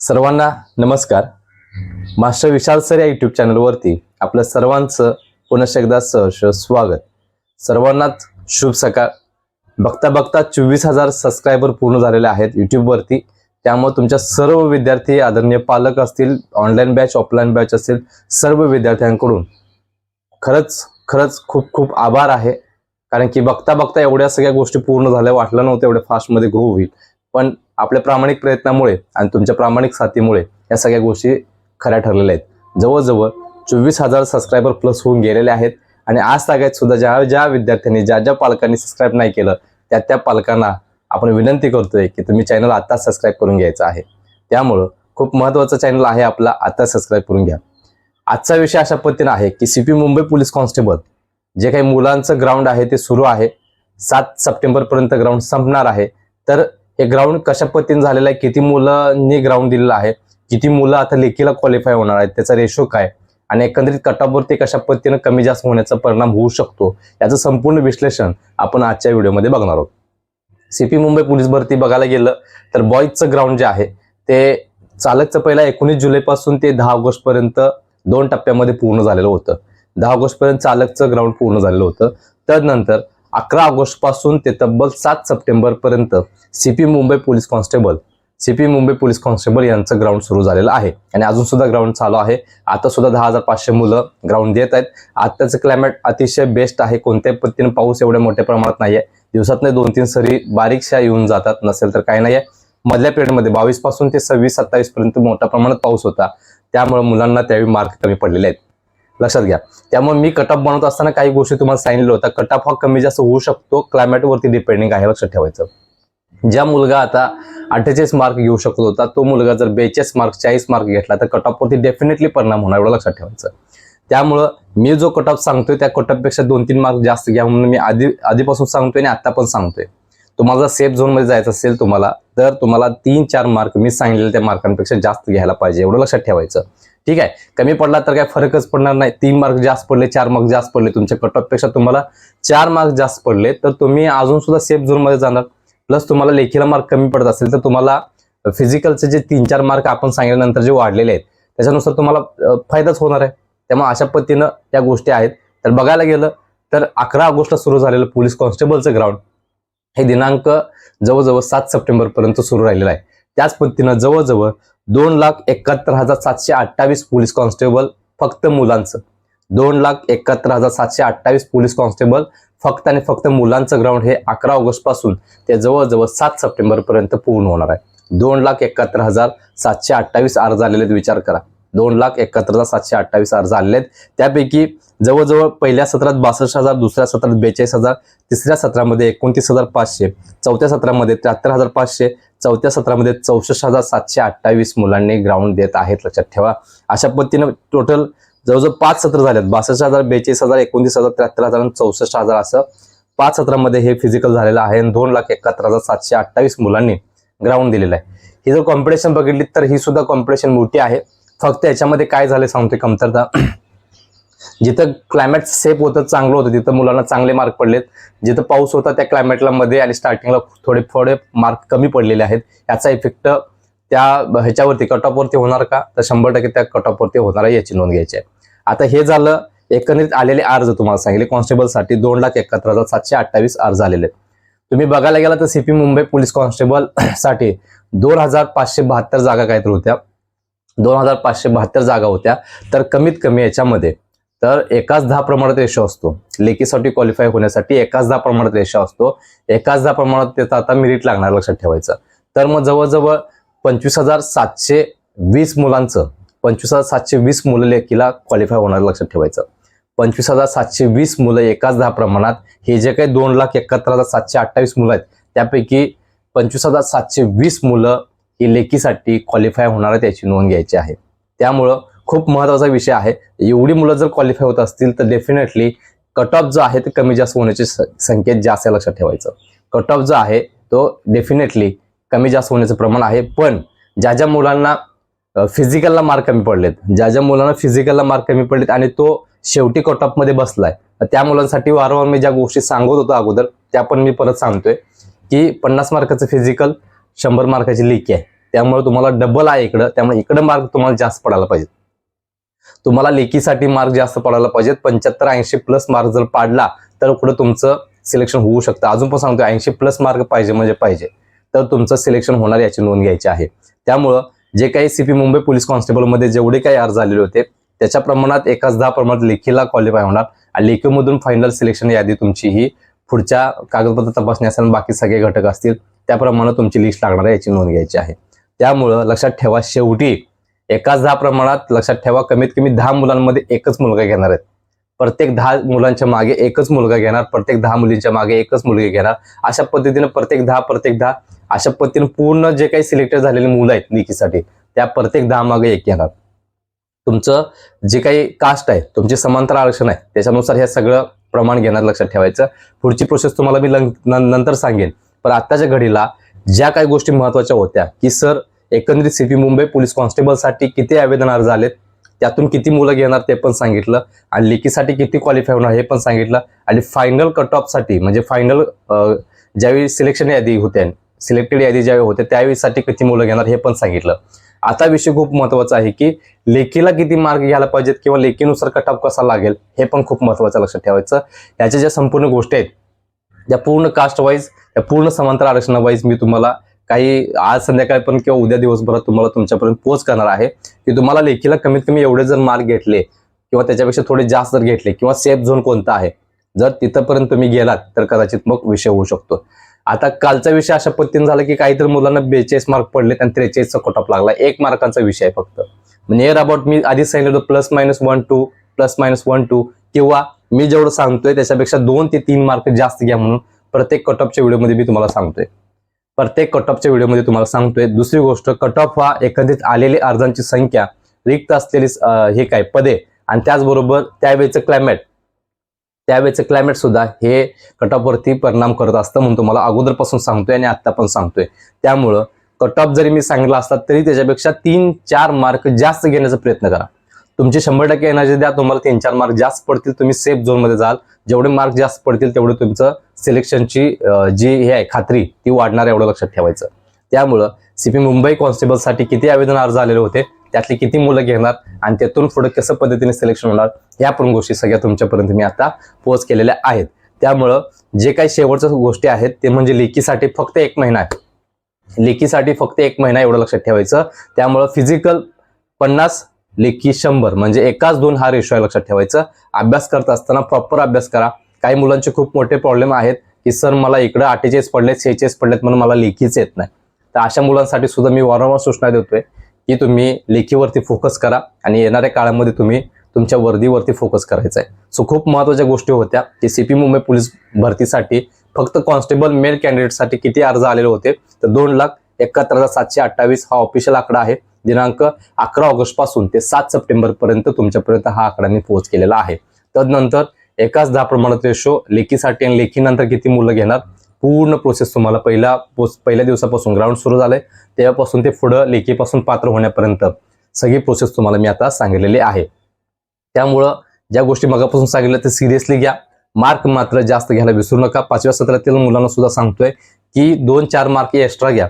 सर्वांना नमस्कार. Master Vishal sir या युट्यूब चॅनलवरती आपल्या सर्वांचं पुनश एकदा सहर्ष स्वागत. सर्वांनाच शुभ सकाळ. बघता बघता चोवीस हजार सबस्क्रायबर पूर्ण झालेले आहेत युट्यूबवरती त्यामुळे तुमच्या सर्व विद्यार्थी आदरणीय पालक असतील ऑनलाईन बॅच ऑफलाईन बॅच असतील सर्व विद्यार्थ्यांकडून खरंच खरंच खूप खूप आभार आहे. कारण की बघता बघता एवढ्या सगळ्या गोष्टी पूर्ण झाल्या वाटलं नव्हतं एवढ्या फास्टमध्ये ग्रो होईल. पण आपल्या प्रामाणिक प्रयत्नामुळे आणि तुमच्या प्रामाणिक साथीमुळे या सगळ्या गोष्टी खऱ्या ठरलेल्या आहेत. जवळजवळ चोवीस हजार सबस्क्रायबर प्लस होऊन गेलेले आहेत. आणि आज तागायत सुद्धा ज्या ज्या विद्यार्थ्यांनी ज्या ज्या पालकांनी सबस्क्राईब नाही केलं त्या त्या पालकांना आपण विनंती करतोय की तुम्ही चॅनल आता सबस्क्राईब करून घ्यायचं आहे. त्यामुळं खूप महत्त्वाचं चॅनल आहे आपला आता सबस्क्राईब करून घ्या. आजचा विषय अशा पद्धतीनं आहे की C P Mumbai police constable जे काही मुलांचं ग्राउंड आहे ते सुरू आहे. सात सप्टेंबरपर्यंत ग्राउंड संपणार आहे. तर हे ग्राउंड कशा पद्धतीने झालेलं आहे? किती मुलांनी ग्राउंड दिलेलं आहे? किती मुलं आता लेखीला क्वालिफाय होणार आहेत? त्याचा रेशो काय? आणि एकंदरीत कटापवरती कशा पद्धतीनं कमी जास्त होण्याचा परिणाम होऊ शकतो? याचं संपूर्ण विश्लेषण आपण आजच्या व्हिडिओमध्ये बघणार आहोत. सीपी मुंबई पोलीस भरती बघायला गेलं तर बॉईजचं ग्राउंड जे आहे ते चालकचं पहिला एकोणीस जुलैपासून ते दहा ऑगस्ट पर्यंत दोन टप्प्यामध्ये पूर्ण झालेलं होतं. दहा ऑगस्ट पर्यंत चालकचं ग्राउंड पूर्ण झालेलं होतं. त्यानंतर अकरा ऑगस्टपासून ते तब्बल सात सप्टेंबर पर्यंत CP Mumbai police constable CP Mumbai police constable यांचं ग्राउंड सुरू झालेलं आहे. आणि अजून सुद्धा ग्राउंड चालू आहे. आता सुद्धा दहा हजार पाचशे मुलं ग्राउंड देत आहेत. आत्ताचं क्लायमेट अतिशय बेस्ट आहे. कोणत्याही पद्धतीने पाऊस एवढ्या मोठ्या प्रमाणात नाहीये. दिवसातनं दोन तीन सरी बारीकशा येऊन जातात. नसेल तर काही नाहीये. मधल्या पिरियडमध्ये बावीसपासून ते सव्वीस सत्तावीस पर्यंत मोठ्या प्रमाणात पाऊस होता. त्यामुळे मुलांना त्यावेळी मार्क कमी पडलेले आहेत. लक्षात घ्या. त्यामुळे मी कटअप बनवत असताना काही गोष्टी तुम्हाला सांगितलं होतं कटअप हा कमी जास्त होऊ शकतो. क्लायमेटवरती डिपेंडिंग आहे. लक्षात ठेवायचं. ज्या मुलगा आता अठ्ठेचाळीस मार्क घेऊ शकत होता तो मुलगा जर बेचाळीस मार्क चाळीस मार्क घेतला तर कटअपवरती डेफिनेटली परिणाम होणार एवढं लक्षात ठेवायचं. त्यामुळं मी जो कटअप सांगतोय त्या कटअपपेक्षा दोन तीन मार्क जास्त घ्या म्हणून मी आधी आधीपासून सांगतोय आणि आता पण सांगतोय. तुम्हाला जर सेफ झोनमध्ये जायचं असेल तुम्हाला तर तुम्हाला तीन चार मार्क मी सांगितलेल्या त्या मार्कांपेक्षा जास्त घ्यायला पाहिजे एवढं लक्षात ठेवायचं. ठीक आहे? कमी पडला तर काय फरकच पडणार नाही. तीन मार्क जास्त पडले चार मार्क जास्त पडले तुमच्या कटअपपेक्षा तुम्हाला चार मार्क जास्त पडले तर तुम्ही अजून सुद्धा सेफ झोनमध्ये जाणार. प्लस तुम्हाला लेखीला मार्क कमी पडत असेल तर तुम्हाला फिजिकलचे जे तीन चार मार्क आपण सांगितल्यानंतर जे वाढलेले आहेत त्याच्यानुसार तुम्हाला फायदाच होणार आहे. त्यामुळे अशा पद्धतीनं या गोष्टी आहेत. तर बघायला गेलं तर अकरा ऑगस्टला सुरू झालेलं पोलीस कॉन्स्टेबलचं ग्राउंड हे दिनांक जवळजवळ सात सप्टेंबरपर्यंत सुरू राहिलेलं आहे. त्याच पद्धतीनं जवळजवळ दोन लाख एकाहत्तर हजार सातशे अठ्ठावीस पोलीस कॉन्स्टेबल फक्त मुलांचं. दोन लाख एकाहत्तर हजार सातशे अठ्ठावीस पोलीस कॉन्स्टेबल फक्त आणि फक्त मुलांचं ग्राउंड हे अकरा ऑगस्टपासून ते जवळजवळ सात सप्टेंबर पर्यंत पूर्ण होणार आहे. दोन लाख एकाहत्तर हजार सातशे अठ्ठावीस अर्ज आलेले आहेत विचार करा. दोन लाख एकाहत्तर हजार सातशे अठ्ठावीस अर्ज आलेले आहेत. त्यापैकी जवळजवळ पहिल्या सत्रात बासष्ट हजार दुसऱ्या सत्रात बेचाळीस हजार तिसऱ्या सत्रामध्ये एकोणतीस हजार पाचशे चौथ्या सत्रामध्ये त्र्याहत्तर हजार पाचशे चौथ्या सत्रामध्ये चौसष्ट हजार सातशे अठ्ठावीस मुलांनी ग्राउंड देत आहेत. लक्षात ठेवा. अशा पद्धतीनं टोटल जवळजवळ पाच सत्र झालेत. बासष्ट हजार बेचाळीस हजार एकोणतीस हजार त्र्याहत्तर हजार आणि चौसष्ट हजार असं पाच सत्रामध्ये हे फिजिकल झालेलं आहे. आणि दोन लाख एकाहत्तर हजार सातशे अठ्ठावीस मुलांनी ग्राउंड दिलेलं आहे. ही जर कॉम्पिटिशन बघितली तर ही सुद्धा कॉम्पिटिशन मोठी आहे. फक्त याच्यामध्ये काय झालं सांगतोय कमतरता. जिथं क्लायमेट सेफ होतं चांगलं होतं तिथं मुलांना चांगले मार्क पडलेत. जिथं पाऊस होता त्या क्लायमेटला मध्ये आणि स्टार्टिंगला थोडे थोडे मार्क कमी पडलेले आहेत. याचा इफेक्ट त्या ह्याच्यावरती कट ऑफवरती होणार का? तर शंभर टक्के त्या कट ऑफवरती होणार आहे याची नोंद घ्यायची आहे. आता हे झालं एकंदरीत आलेले अर्ज तुम्हाला सांगितले. कॉन्स्टेबलसाठी दोन लाख एकाहत्तर हजार सातशे अठ्ठावीस अर्ज आलेले तुम्ही बघायला गेला तर सीपी मुंबई पोलीस कॉन्स्टेबल साठी दोन हजार पाचशे बहात्तर जागा काहीतरी होत्या. दोन हजार पाचशे बहात्तर जागा होत्या. तर कमीत कमी याच्यामध्ये तर एकाच दहा प्रमाणात रेशो असतो. लेखीसाठी क्वालिफाय होण्यासाठी एकाच दहा प्रमाणात रेशो असतो. एकाच दहा प्रमाणात त्याचा आता मिरिट लागणार लक्षात ठेवायचं. तर मग जवळजवळ पंचवीस हजार सातशे वीस मुलांचं पंचवीस हजार सातशे वीस मुलं लेखीला क्वालिफाय होणार लक्षात ठेवायचं. पंचवीस हजार सातशे वीस मुलं एकाच दहा प्रमाणात हे जे काही दोन लाख एकाहत्तर हजार सातशे अठ्ठावीस मुलं आहेत त्यापैकी पंचवीस हजार सातशे वीस मुलं ही लेखीसाठी क्वालिफाय होणार त्याची नोंद घ्यायची आहे. त्यामुळं खूप महत्त्वाचा विषय आहे. एवढी मुलं जर क्वालिफाय होत असतील तर डेफिनेटली कट ऑफ जो आहे ते कमी जास्त होण्याचे संकेत जास्त आहे लक्षात ठेवायचं. कट ऑफ जो आहे तो डेफिनेटली कमी जास्त होण्याचं प्रमाण आहे. पण ज्या ज्या मुलांना फिजिकलला मार्क कमी पडलेत ज्या ज्या मुलांना फिजिकलला मार्क कमी पडलेत आणि तो शेवटी कट ऑफमध्ये बसलाय त्या मुलांसाठी वारंवार मी ज्या गोष्टी सांगत होतो अगोदर त्या पण मी परत सांगतोय की पन्नास मार्काचं फिजिकल शंभर मार्काची लिखी आहे. त्यामुळे तुम्हाला डबल आहे इकडं त्यामुळे इकडं मार्क तुम्हाला जास्त पडायला पाहिजे तुम्हाला लेखीसाठी मार्क जास्त पडायला पाहिजेत. पंच्याहत्तर ऐंशी प्लस मार्क जर पाडला तर पुढे तुमचं सिलेक्शन होऊ शकतं. अजून पण सांगतो ऐंशी प्लस मार्क पाहिजे म्हणजे पाहिजे. तर तुमचं सिलेक्शन होणार याची नोंद घ्यायची आहे. त्यामुळं जे काही सीपी मुंबई पोलीस कॉन्स्टेबलमध्ये जेवढे काही अर्ज आलेले होते त्याच्या प्रमाणात एकाच दहा प्रमाणात लेखीला क्वालिफाय होणार. आणि लेखीमधून फायनल सिलेक्शन यादी तुमची ही पुढच्या कागदपत्र तपासणी असेल बाकी सगळे घटक असतील त्याप्रमाणे तुमची लिस्ट लागणार आहे याची नोंद घ्यायची आहे. त्यामुळं लक्षात ठेवा शेवटी एकाच दहा प्रमाणात लक्षात ठेवा कमीत कमी दहा मुलांमध्ये एकच मुलगा घेणार आहेत. प्रत्येक दहा मुलांच्या मागे एकच मुलगा घेणार प्रत्येक दहा मुलींच्या मागे एकच मुलगी घेणार. अशा पद्धतीने प्रत्येक दहा प्रत्येक दहा अशा पद्धतीने पूर्ण जे काही सिलेक्टेड झालेली मुलं आहेत निकीसाठी त्या प्रत्येक दहा मागे एक येणार. तुमचं जे काही कास्ट आहे तुमचे समांतर आरक्षण आहे त्याच्यानुसार हे सगळं प्रमाण घेणार लक्षात ठेवायचं. पुढची प्रोसेस तुम्हाला मी नंतर सांगेन. पण आत्ताच्या घडीला ज्या काही गोष्टी महत्त्वाच्या होत्या की सर एकंदरीत सिटी मुंबई पोलीस कॉन्स्टेबलसाठी किती आवेदन अर्ज आलेत? त्यातून किती मुलं घेणार ते पण सांगितलं. आणि लेखीसाठी किती क्वालिफाय होणार हे पण सांगितलं. आणि फायनल कट ऑफसाठी म्हणजे फायनल ज्यावेळी सिलेक्शन यादी होते सिलेक्टेड यादी ज्यावेळी होते त्यावेळीसाठी किती मुलं घेणार हे पण सांगितलं. आता विषय खूप महत्त्वाचा आहे की लेखीला किती मार्क घ्यायला पाहिजेत किंवा लेखीनुसार कट ऑफ कसा लागेल हे पण खूप महत्वाचं लक्षात ठेवायचं. याच्या ज्या संपूर्ण गोष्टी आहेत त्या पूर्ण कास्ट वाईज त्या पूर्ण समांतर आरक्षणावाईज मी तुम्हाला काही आज संध्याकाळी पण किंवा उद्या दिवसभरात तुम्हाला तुमच्यापर्यंत पोच करणार आहे. की तुम्हाला लेखीला कमीत कमी एवढे जर मार्क घेतले किंवा त्याच्यापेक्षा थोडे जास्त जर घेतले किंवा सेफ झोन कोणता आहे जर तिथंपर्यंत तुम्ही गेलात तर कदाचित मग विषय होऊ शकतो. आता कालचा विषय अशा पद्धतीने झाला की काहीतरी मुलांना बेचाळीस मार्क पडले आणि त्रेचाळीसचा कटॉप लागला. एक मार्कांचा विषय आहे फक्त. म्हणजे नियर अबाउट मी आधीच सांगितलं होतं plus minus one two plus minus one two किंवा मी जेवढं सांगतोय त्याच्यापेक्षा दोन ते तीन मार्क जास्त घ्या म्हणून प्रत्येक कटॉपच्या व्हिडिओमध्ये मी तुम्हाला सांगतोय. प्रत्येक कट ऑफच्या व्हिडिओमध्ये तुम्हाला सांगतोय. दुसरी गोष्ट कट ऑफ हा एकंदरीत आलेली अर्जांची संख्या रिक्त असलेली हे काय पदे. आणि त्याचबरोबर त्यावेळेचं क्लायमेट त्यावेळेचं क्लायमेट सुद्धा हे कट ऑफवरती परिणाम करत असतं म्हणून तुम्हाला अगोदरपासून सांगतोय आणि आत्ता पण सांगतोय. त्यामुळं कट ऑफ जरी मी सांगितला असता तरी त्याच्यापेक्षा तीन चार मार्क जास्त घेण्याचा प्रयत्न करा. तुमचे शंभर टक्के एनर्जी द्या तुम्हाला तीन चार मार्क जास्त पडतील तुम्ही सेफ झोनमध्ये जाल. जेवढे मार्क जास्त पडतील तेवढे तुमचं सिलेक्शनची जी हे आहे खात्री ती वाढणार आहे एवढं लक्षात ठेवायचं. त्यामुळं सीपी मुंबई कॉन्स्टेबलसाठी किती आवेदन अर्ज आलेले होते त्यातली किती मुलं घेणार आणि त्यातून पुढे कसं पद्धतीने सिलेक्शन होणार ह्या पण गोष्टी सगळ्या तुमच्यापर्यंत मी आता पोच केलेल्या आहेत. त्यामुळं जे काही शेवटच्या गोष्टी आहेत ते म्हणजे लेखीसाठी फक्त एक महिना आहे. लेखीसाठी फक्त एक महिना एवढं लक्षात ठेवायचं. त्यामुळं फिजिकल पन्नास लेखी शंभर म्हणजे एकाच दोन हा रेशो आहे लक्षात ठेवायचं. अभ्यास करत असताना प्रॉपर अभ्यास करा. काही मुलांचे खूप मोठे प्रॉब्लेम आहेत की सर मला इकडं अठ्ठेचाळीस पडलेत सेहेचाळीस पडलेत म्हणून मला लेखीच येत नाही. तर अशा मुलांसाठी सुद्धा मी वारंवार सूचना देतोय की तुम्ही लेखीवरती फोकस करा आणि येणाऱ्या काळामध्ये तुम्ही तुमच्या वर्दीवरती फोकस करायचा आहे सो खूप महत्त्वाच्या गोष्टी होत्या की सीपी मुंबई पोलीस भरतीसाठी फक्त कॉन्स्टेबल मेल कॅन्डिडेटसाठी किती अर्ज आलेले होते? तर दोन लाख एकाहत्तर हजार सातशे अठ्ठावीस हा ऑफिशियल आकडा आहे. दिनांक अकरा ऑगस्टपासून ते सात सप्टेंबर पर्यंत तुमच्यापर्यंत हा आकडा मी पोहोच केलेला आहे. तदनंतर एकाच दहा प्रमाणात रेशो लेखीसाठी आणि लेखीनंतर किती मुलं घेणार? पूर्ण प्रोसेस तुम्हाला पहिला पोस- पहिल्या दिवसापासून ग्राउंड सुरू झालंय. तेव्हापासून ते पुढं लेखीपासून पात्र होण्यापर्यंत सगळी प्रोसेस तुम्हाला मी आता सांगितलेली आहे. त्यामुळं ज्या गोष्टी मगापासून सांगितल्या ते सिरियसली घ्या. मार्क मात्र जास्त घ्यायला विसरू नका. पाचव्या सत्रातील मुलांना सुद्धा सांगतोय की दोन चार मार्क एक्स्ट्रा घ्या.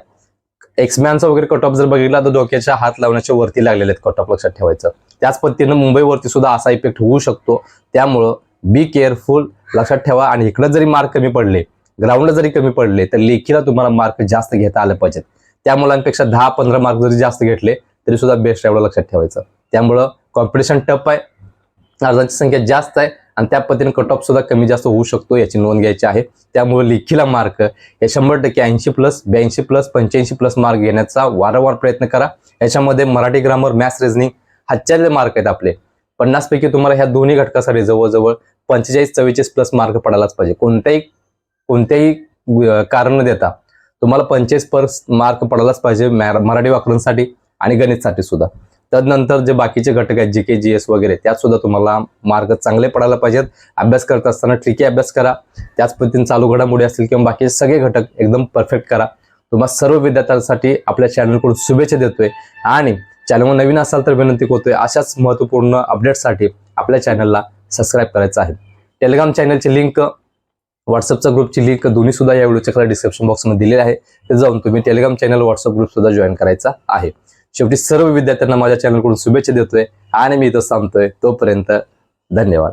एक्समॅनचा वगैरे कट ऑफ जर बघितला तर डोक्याच्या हात लावण्याच्या वरती लागलेले आहेत कट ऑफ लक्षात ठेवायचं. त्याच पद्धतीनं मुंबईवरती सुद्धा असा इफेक्ट होऊ शकतो. त्यामुळं बी केअरफुल लक्षात ठेवा. आणि इकडं जरी मार्क कमी पडले ग्राउंडला जरी कमी पडले तर लेखीला तुम्हाला मार्क जास्त घेता आले पाहिजेत. त्या मुलांपेक्षा दहा पंधरा मार्क जरी जास्त घेतले तरी सुद्धा बेस्ट एवढं लक्षात ठेवायचं. त्यामुळं कॉम्पिटिशन टफ आहे. अर्जांची संख्या जास्त आहे. आणि त्या पद्धतीने कट ऑफ सुद्धा कमी जास्त होऊ शकतो याची नोंद घ्यायची आहे. त्यामुळे लेखीला मार्क हे शंभर टक्के ऐंशी प्लस ब्याऐंशी प्लस पंच्याऐंशी प्लस मार्क घेण्याचा वारंवार प्रयत्न करा. याच्यामध्ये मराठी ग्रामर मॅथ्स रिझनिंग हातच्याले मार्क आहेत आपले. पन्नासपैकी तुम्हाला ह्या दोन्ही घटकासाठी जवळजवळ पंचेचाळीस चव्वेचाळीस प्लस मार्क पडायलाच पाहिजे. कोणत्याही कोणत्याही कारण न देता तुम्हाला पंचेचाळीस पर मार्क पडायलाच पाहिजे मराठी व्याकरणसाठी आणि गणितसाठी सुद्धा. तदनंतर जे बाकीचे घटक आहेत जी के जी एस वगैरे त्यात सुद्धा तुम्हाला मार्क चांगले पडायला पाहिजेत. अभ्यास करत असताना ट्रिकी अभ्यास करा. त्याच पद्धतीने चालू घडामोडी असतील किंवा बाकीचे सगळे घटक एकदम परफेक्ट करा. तुम्हाला सर्व विद्यार्थ्यांसाठी आपल्या चॅनलकडून शुभेच्छा देतोय. आणि चॅनलवर नवीन असाल तर विनंती करतोय अशाच महत्त्वपूर्ण अपडेट्ससाठी आपल्या चॅनलला सबस्क्राईब करायचं आहे. टेलिग्राम चॅनलची लिंक व्हॉट्सअपचा ग्रुपची लिंक दोन्ही सुद्धा या व्हिडिओच्या खाली डिस्क्रिप्शन बॉक्समध्ये दिलेली आहे. ते जाऊन तुम्ही टेलिग्राम चॅनल व्हॉट्सअप ग्रुप सुद्धा जॉईन करायचा आहे. शेवटी सर्व विद्यार्थ्यांना माझ्या चॅनलकडून शुभेच्छा देतोय आणि मी इथं सांगतोय तोपर्यंत धन्यवाद.